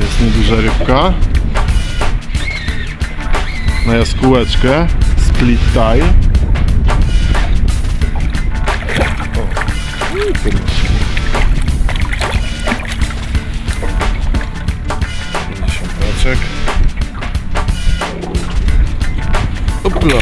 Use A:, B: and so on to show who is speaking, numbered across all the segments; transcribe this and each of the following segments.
A: Jest nieduża rybka. Na jaskółeczkę. Split. 50 paczek. Opla.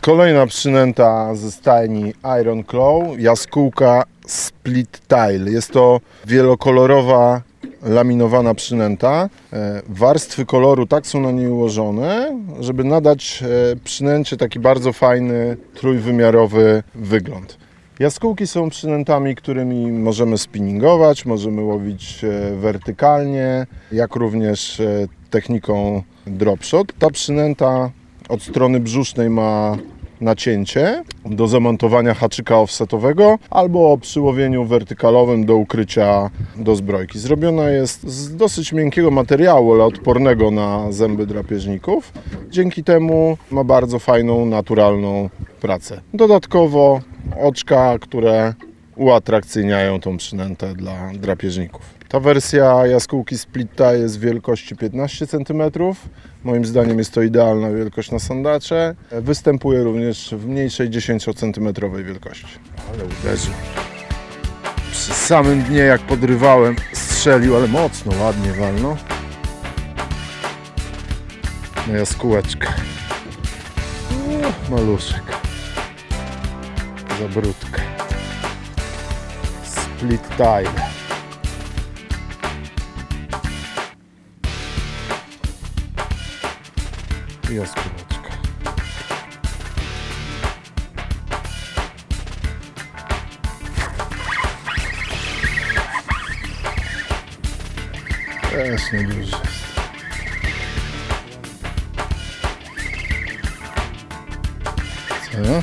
A: Kolejna przynęta ze stajni Iron Claw, jaskółka Split Tile. Jest to wielokolorowa laminowana przynęta. E, Warstwy koloru tak są na niej ułożone, żeby nadać e, przynęcie taki bardzo fajny, trójwymiarowy wygląd. Jaskółki są przynętami, którymi możemy spinningować, możemy łowić e, wertykalnie, jak również techniką dropshot. Ta przynęta od strony brzusznej ma nacięcie do zamontowania haczyka offsetowego albo przy łowieniu wertykalowym do ukrycia do zbrojki. Zrobiona jest z dosyć miękkiego materiału, ale odpornego na zęby drapieżników. Dzięki temu ma bardzo fajną, naturalną pracę. Dodatkowo oczka, które uatrakcyjniają tą przynętę dla drapieżników. Ta wersja jaskółki Splitta jest wielkości 15 cm. Moim zdaniem jest to idealna wielkość na sandacze. Występuje również w mniejszej 10 cm wielkości. Ale uderzył. Przy samym dnie jak podrywałem strzelił, ale mocno, ładnie walno. Na jaskółeczkę. Maluszek. Zabrudkę. Split tile. I jaskółeczka. Też nieduży jest. Co?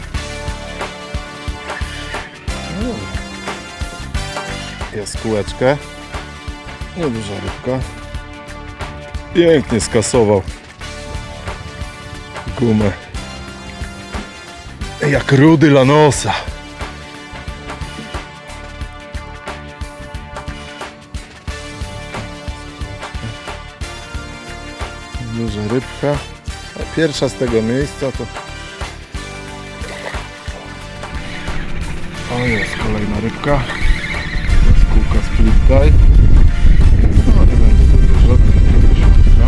A: O. Jaskółeczkę. Nieduża rybka. Pięknie skasował gumę. Jak rudy lanosa. Duża rybka. A pierwsza z tego miejsca to... O, jest kolejna rybka. Kółka split tie. No, nie będzie to dużo. Dziesiątka.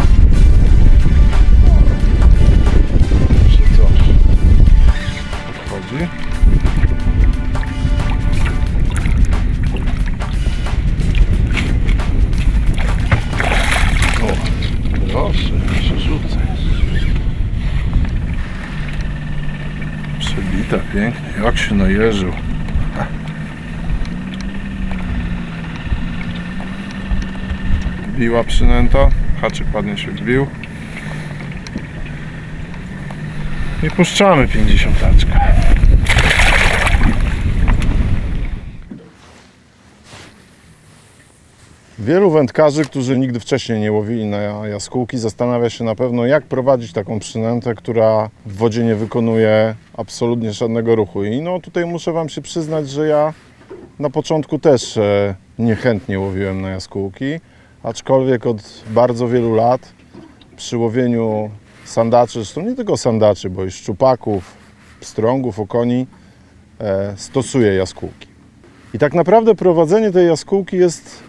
A: Czy co? Podchodzi. O, proszę, przerzucę. Przebita pięknie, jak się najeżył. Wbiła przynęta, haczyk ładnie się wbił. I puszczamy 50 taczka. Wielu wędkarzy, którzy nigdy wcześniej nie łowili na jaskółki, zastanawia się na pewno, jak prowadzić taką przynętę, która w wodzie nie wykonuje absolutnie żadnego ruchu. I no tutaj muszę Wam się przyznać, że ja na początku też e, niechętnie łowiłem na jaskółki, aczkolwiek od bardzo wielu lat przy łowieniu sandaczy, zresztą nie tylko sandaczy, bo i szczupaków, pstrągów, okoni, e, stosuję jaskółki. I tak naprawdę prowadzenie tej jaskółki jest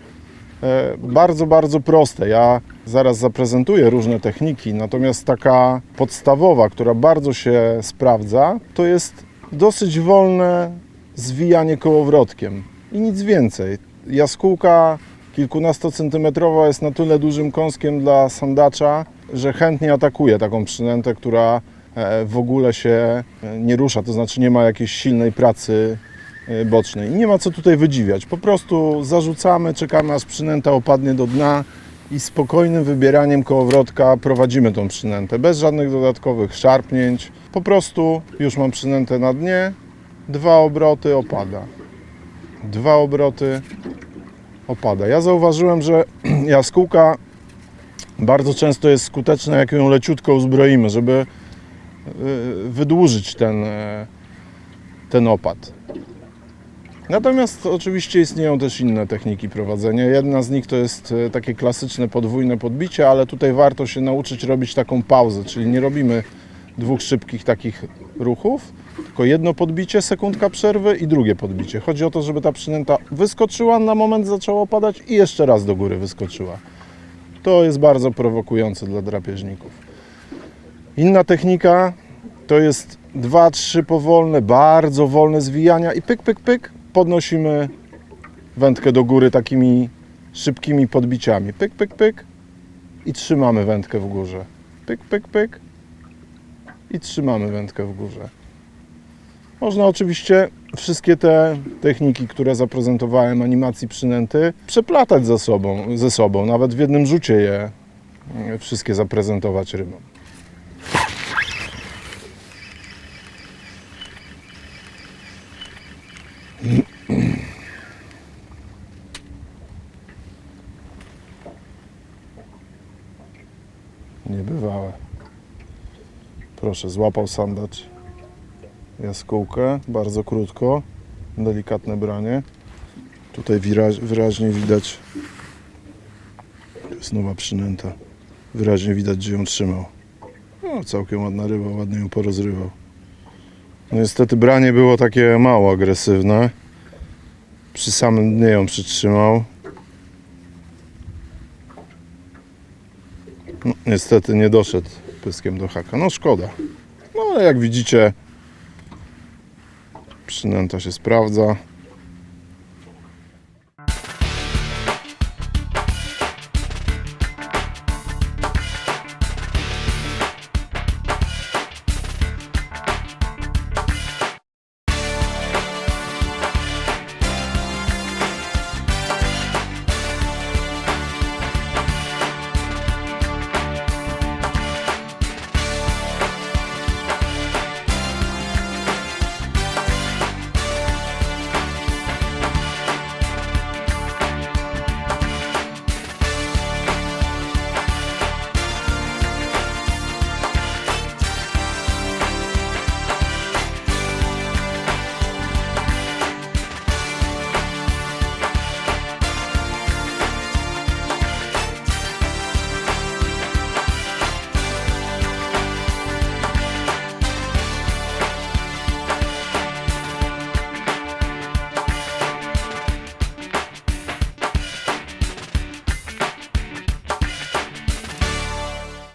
A: e, bardzo, bardzo proste. Ja zaraz zaprezentuję różne techniki, natomiast taka podstawowa, która bardzo się sprawdza, to jest dosyć wolne zwijanie kołowrotkiem i nic więcej. Jaskółka kilkunastocentymetrowa jest na tyle dużym kąskiem dla sandacza, że chętnie atakuje taką przynętę, która e, w ogóle się e, nie rusza, to znaczy nie ma jakiejś silnej pracy e, bocznej. I nie ma co tutaj wydziwiać. Po prostu zarzucamy, czekamy aż przynęta opadnie do dna i spokojnym wybieraniem kołowrotka prowadzimy tą przynętę, bez żadnych dodatkowych szarpnięć. Po prostu już mam przynętę na dnie, dwa obroty opada. Dwa obroty opada. Ja zauważyłem, że jaskółka bardzo często jest skuteczna, jak ją leciutko uzbroimy, żeby y, wydłużyć ten, e, ten opad. Natomiast oczywiście istnieją też inne techniki prowadzenia. Jedna z nich to jest e, takie klasyczne podwójne podbicie, ale tutaj warto się nauczyć robić taką pauzę, czyli nie robimy dwóch szybkich takich ruchów, tylko jedno podbicie, sekundka przerwy i drugie podbicie. Chodzi o to, żeby ta przynęta wyskoczyła, na moment zaczęła opadać i jeszcze raz do góry wyskoczyła. To jest bardzo prowokujące dla drapieżników. Inna technika to jest dwa, trzy powolne, bardzo wolne zwijania i pyk, pyk, pyk, podnosimy wędkę do góry takimi szybkimi podbiciami. Pyk, pyk, pyk i trzymamy wędkę w górze. Pyk, pyk, pyk i trzymamy wędkę w górze. Można oczywiście wszystkie te techniki, które zaprezentowałem, animacji przynęty, przeplatać ze sobą, ze sobą, nawet w jednym rzucie je wszystkie zaprezentować rybom. Proszę, złapał sandacz jaskółkę, bardzo krótko, delikatne branie. Tutaj wyraź, wyraźnie widać, to jest nowa przynęta, wyraźnie widać, że ją trzymał. No, całkiem ładna ryba, ładnie ją porozrywał. No, niestety branie było takie mało agresywne. Przy samym dnie ją przytrzymał. No, niestety nie doszedł pyskiem do haka. No szkoda. No ale jak widzicie, przynęta się sprawdza.